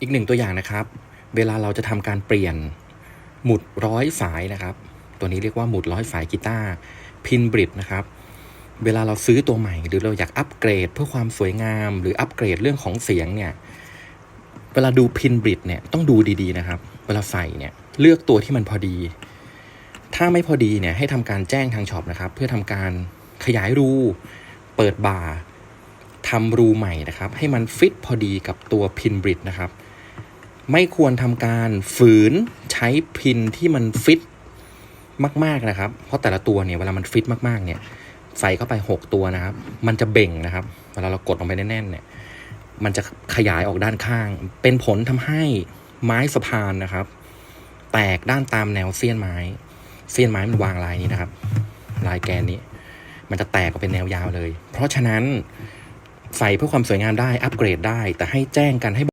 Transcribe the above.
อีกหนึ่งตัวอย่างนะครับ เวลาเราจะทำการเปลี่ยนหมุดร้อยสายนะครับ ตัวนี้เรียกว่าหมุดร้อยสายกีตาร์พินบริดนะครับ เวลาเราซื้อตัวใหม่ หรือเราอยากอัปเกรดเพื่อความสวยงาม หรืออัปเกรดเรื่องของเสียงเนี่ยเวลาดูพินบริดเนี่ยต้องดูดีๆนะครับ เวลาใส่เนี่ยเลือกตัวที่มันพอดี ถ้าไม่พอดีเนี่ยให้ทำการแจ้งทางช็อปนะครับ เพื่อทำการขยายรู เปิดบ่าทำรูใหม่นะครับ ให้มันฟิตพอดีกับตัวพินบริดนะครับ ไม่ควรทำการฝืนใช้พินที่มันฟิตมาก ๆนะครับ เพราะแต่ละตัวเนี่ยเวลามันฟิตมากๆ เนี่ย ใส่เข้าไป 6 ตัวนะครับ มันจะเบ่งนะครับ เวลาเรากดลงไปแน่นๆเนี่ย มันจะขยายออกด้านข้าง เป็นผลทำให้ไม้สะพานนะครับ แตกด้านตามแนวเสี้ยนไม้ เสี้ยนไม้มันวางลายนี้นะครับ ลายแกนนี้ มันจะแตกออกเป็นแนวยาวเลย เพราะฉะนั้นใส่เพื่อความสวยงามได้ อัปเกรดได้ แต่ให้แจ้งกันให้